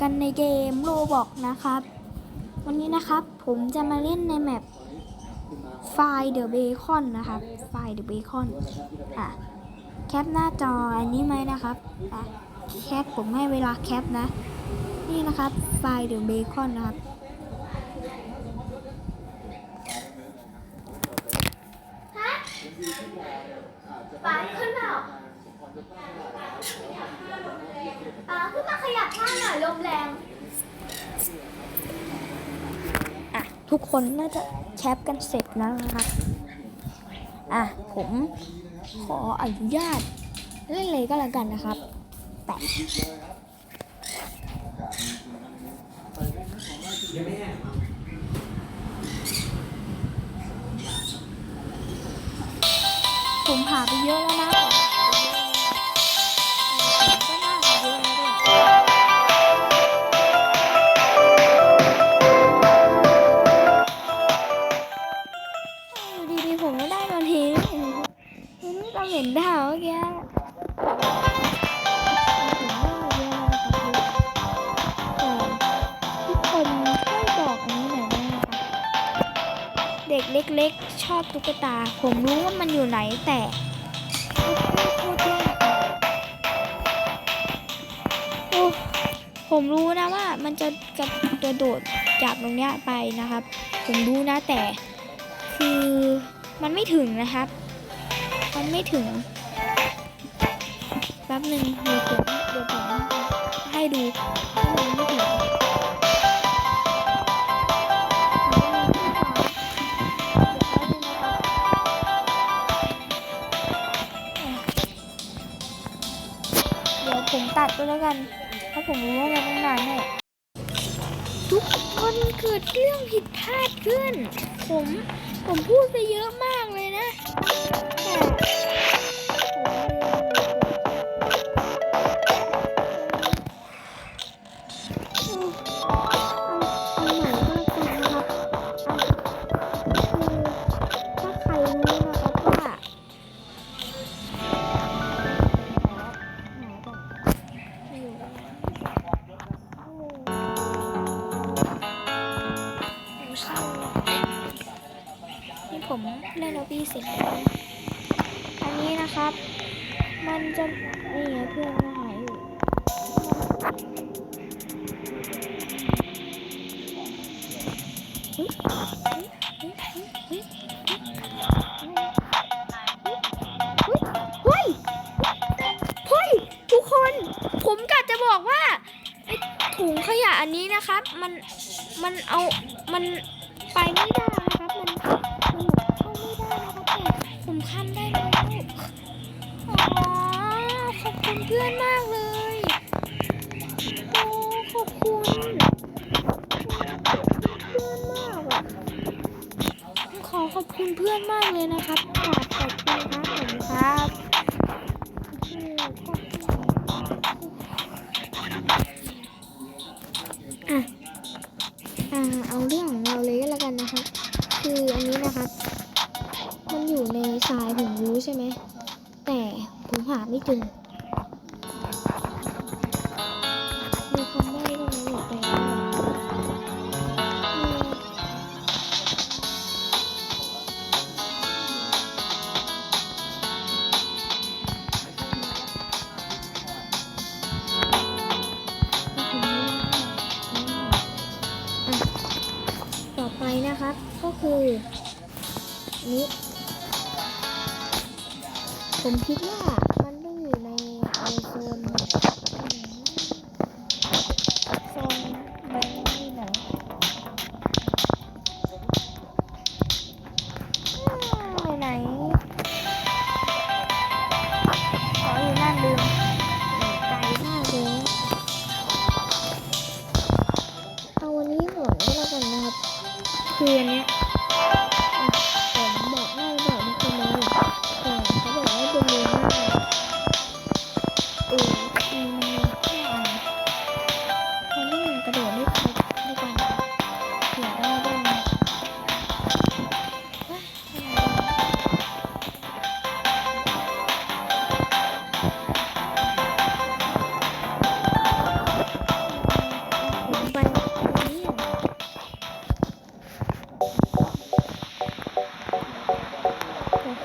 กันในเกมโรบอกนะครับ วันนี้นะครับผมจะมาเล่นในแมปไฟเดอะเบคอนนะครับไฟเดอะเบคอนอะแคปหน้าจออันนี้ไหมนะครับอะแคปผมให้เวลาแคปนะ นี่นะครับไฟเดอะเบคอนนะครับปาขึ้นหรอ อ่าขึ้นมาขยับข้างหน่อยลมแรง อะ ทุกคนน่าจะแคปกันเสร็จแล้วนะครับ อะ ผมขออนุญาตเล่นเลยก็แล้วกันนะครับแปะผมผ่าไปเยอะแล้วนะ เล็กๆชอบตุ๊กตา ผมรู้ว่ามันอยู่ไหนแต่โอ้ผมรู้นะว่ามันจะกระโดดจากตรงเนี้ยไปนะครับ ผมรู้นะแต่ คือมันไม่ถึงนะครับ มันไม่ถึงแป๊บหนึ่งเดี๋ยวผมเดี๋ยวผมให้ดูมันไม่ถึง แล้วกันเพราะผมรู้ว่ามันต้องนานแน่ทุกคนเกิดเรื่องผิดพลาดขึ้น ผม ผมพูดไปเยอะมากเลยนะ เล่นล็อบบี้เสร็จแล้วอันนี้นะครับ มันจะนี่เพื่อนก็หายอยู่เฮ้ยเฮ้ยทุกคน ผมกะจะบอกว่าถุงขยะอันนี้นะครับ มัน มันเอา มันไปไม่ได้ ผมคันได้แล้วอ๋อขอบคุณเพื่อนมากเลยโอ้ขอบคุณเพื่อนมากอะขอขอบคุณเพื่อนมากเลยนะครับขอบขอบคุณครับผมครับ อยู่ในทรายผมรู้ใช่ไหม แต่ผมหาไม่เจอมีคนได้ก็ไหมหมดไปต่อไปนะครับก็คือนี้ ผมคิดว่ามันต้องอยู่ในไอโซนโซนใบนี้ไหนอ้าวไหนขออยู่นั่นลืมไกลมากเลยเอาวันนี้ก่อนก็แล้วกันนะครับ คืออันเนี้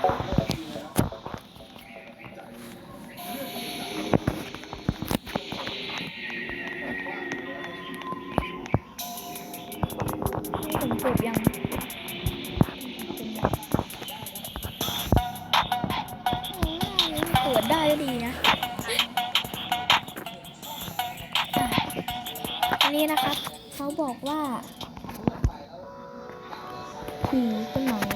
จยังเปิดได้ดีนะ อันนี้นะครับ เขาบอกว่าผีเป็นหมา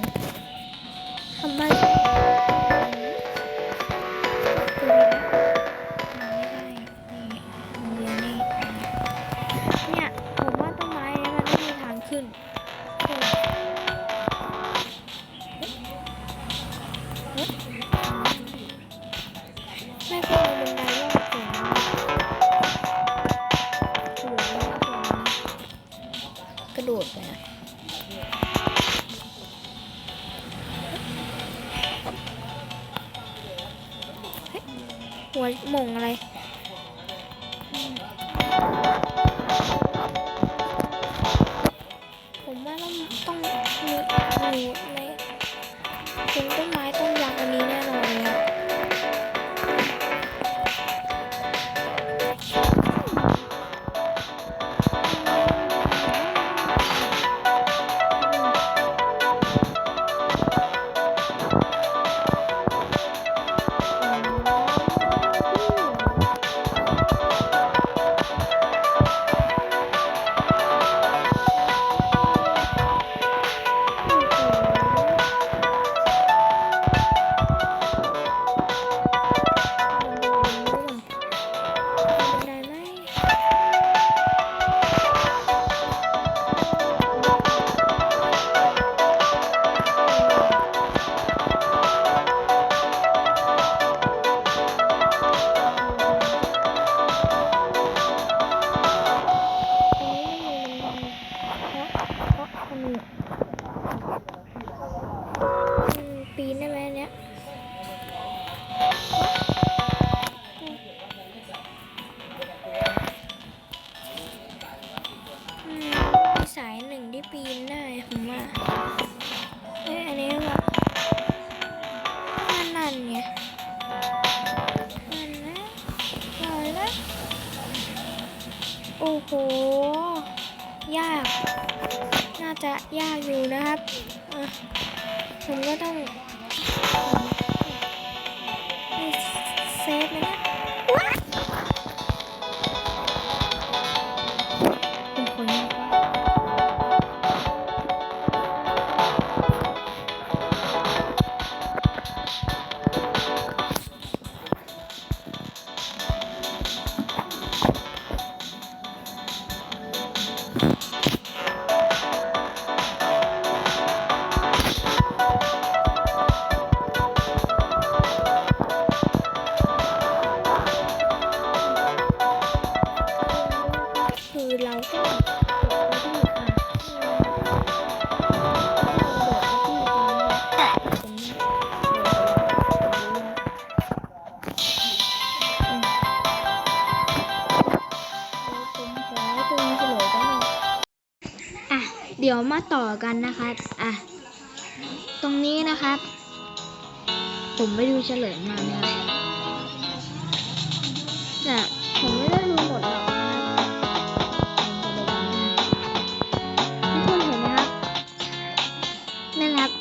ระโดดไปนะเฮ้ยหัวหมงอะไรผมว่าต้องต้องมีมีในเป็นต้นไม้ เอ้ยอันนี้ว่านั่นนั่นไงนั่นนะปล่อยละโอ้โห ยาก น่าจะยากอยู่นะครับอะผมก็ต้อง อะ เดี๋ยวมาต่อกันนะครับอะ ตรงนี้นะครับ ผมไปดูเฉลยมานะครับแต่ผมไม่ได้ดูหมดหรอกครับทุกคนเห็นไหมครับนั่นครับ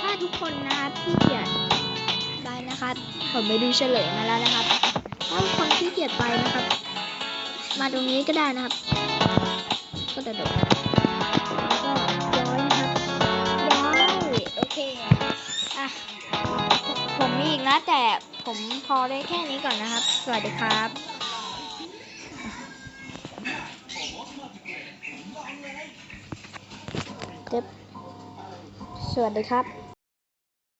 ถ้าทุกคนนะครับที่เกียจไปนะครับผมไปดูเฉลยมาแล้วนะครับถ้าทุกคนที่เกียจไปนะครับ มาตรงนี้ก็ได้นะครับ ก็จะโดดแล้วก็ย้อยนะครับย้อยโอเคอะผมมีอีกนะแต่ผมพอได้แค่นี้ก่อนนะครับ สวัสดีครับเจ็บสวัสดีครับ